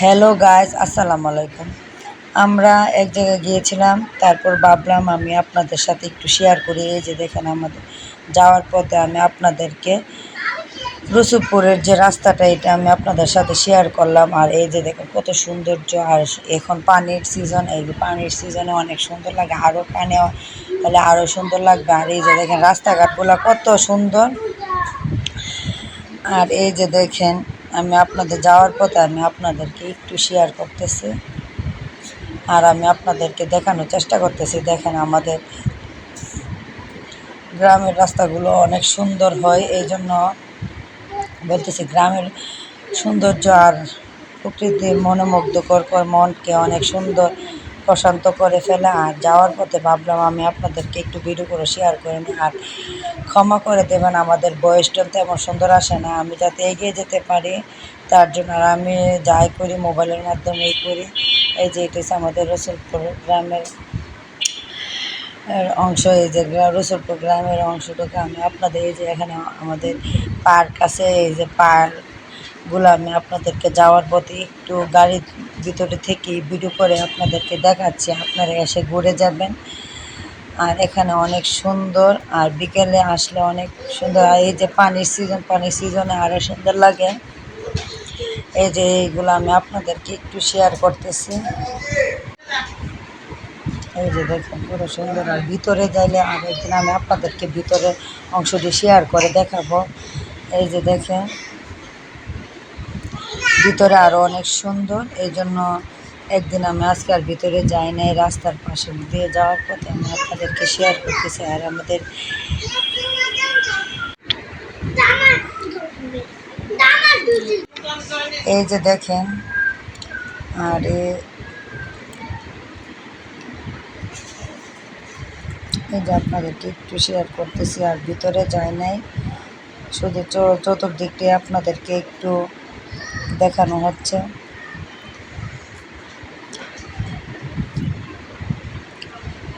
Hello guys আসসালামু আলাইকুম আমরা এক জায়গায় গিয়েছিলাম, তারপর ভাবলাম আমি আপনাদের সাথে একটু শেয়ার করি। এই যে দেখেন আমাদের যাওয়ার পথে আমি আপনাদেরকে রসুলপুরের যে রাস্তাটা, এটা আমি আপনাদের সাথে শেয়ার করলাম। আর এই যে দেখেন কত সৌন্দর্য, আর এখন পানির সিজন এই পানির সিজনে অনেক সুন্দর লাগে আরও পানি তাহলে আরও সুন্দর লাগবে। আর এই যে দেখেন রাস্তাঘাটগুলো কত সুন্দর। আর এই যে দেখেন আমি আপনাদের যাওয়ার পথে আমি আপনাদেরকে একটু শেয়ার করতেছি। আর আমি আপনাদেরকে দেখানোর চেষ্টা করতেছি। দেখেন আমাদের গ্রামের রাস্তাগুলো অনেক সুন্দর হয় এই জন্য বলতেছি গ্রামের সৌন্দর্য আর প্রকৃতি মনোমুগ্ধকর মনকে অনেক সুন্দর প্রশান্ত করে ফেলে। আর যাওয়ার পথে ভাবলাম আমি আপনাদেরকে একটু ভিডিও করে শেয়ার করে নিই। আর ক্ষমা করে দেবেন, আমাদের বয়সটা তেমন সুন্দর আসে না। আমি যাতে এগিয়ে যেতে পারি, তার জন্য আর আমি যাই করি, মোবাইলের মাধ্যমেই করি। এই যে, এটা আমাদের রসুলপুর গ্রামের অংশ। এই যে রসুলপুর গ্রামের অংশটুকু আমি আপনাদের, এই যে এখানে আমাদের পার্ক আছে। এই যে পার্কগুলো আমি আপনাদেরকে যাওয়ার পথে একটু গাড়ির ভিতরে থেকে ভিডিও করে আপনাদেরকে দেখাচ্ছি। আপনারা এসে ঘুরে যাবেন। আর এখানে অনেক সুন্দর। আর বিকেলে আসলে অনেক সুন্দর। আর এই যে পানির সিজন পানির সিজনে আরও সুন্দর লাগে। এই যে এইগুলো আমি আপনাদেরকে একটু শেয়ার করতেছি। এই যে দেখেন, পুরো সুন্দর। আর ভিতরে যাইলে আরেকদিন আমি আপনাদেরকে ভিতরে অংশটি শেয়ার করে দেখাবো। এই যে দেখেন ভিতরে আরও অনেক সুন্দর। এই জন্য একদিন আমি আজকে আর ভিতরে যাই নাই, রাস্তার পাশে দিয়ে যাওয়ার পথে আমি আপনাদেরকে শেয়ার করতেছি আর আমাদের এই যে দেখেন, আর এই যে আপনাদেরকে একটু শেয়ার করতেছি, আর ভিতরে যাই নাই। শুধু চতুর্দিকটি আপনাদেরকে একটু দেখানো হচ্ছে।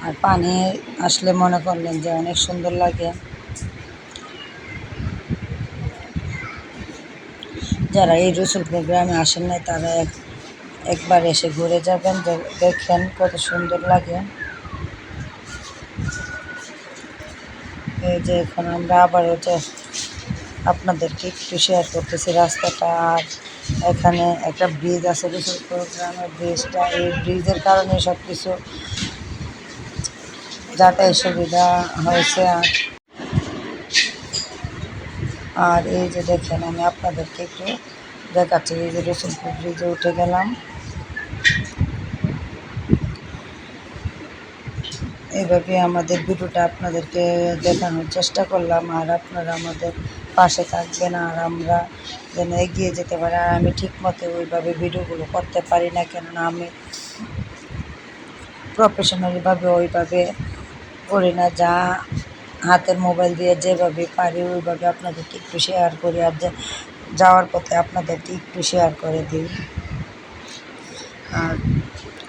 আর পানি আসলে মনে করলেন যে অনেক সুন্দর লাগে। যারা এই রসুলপুর গ্রামে আসেন নাই, তারা এক একবার এসে ঘুরে যাবেন দেখেন কত সুন্দর লাগে। এই যে এখন আমরা আবার হচ্ছে আপনাদেরকে একটু শেয়ার করতেছি। রাস্তাটা আর এখানে একটা ব্রিজ আছে রসুলপুর গ্রামের ব্রিজটা এই ব্রিজের কারণে সব কিছু যাতায়াত সুবিধা হয়েছে। আর আর এই যে দেখেন, আমি আপনাদেরকে একটু দেখাচ্ছি। এই যে রসুলপুর ব্রিজে উঠে গেলাম। এইভাবে আমাদের ভিডিওটা আপনাদেরকে দেখানোর চেষ্টা করলাম। আর আপনারা আমাদের পাশে থাকবেন আর আমরা যেন এগিয়ে যেতে পারি। আর আমি ঠিক মতো ওইভাবে ভিডিওগুলো করতে পারি না, কেননা আমি প্রফেশনালিভাবে ওইভাবে করি না। যা হাতের মোবাইল দিয়ে যেভাবে পারি, ওইভাবে আপনাদেরকে একটু শেয়ার করি। আর যাওয়ার পথে আপনাদেরকে একটু শেয়ার করে দিই। আর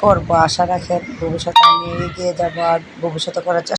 করব, আশা রাখেন ভবিষ্যতে আমি এগিয়ে যাব আর ভবিষ্যতে করার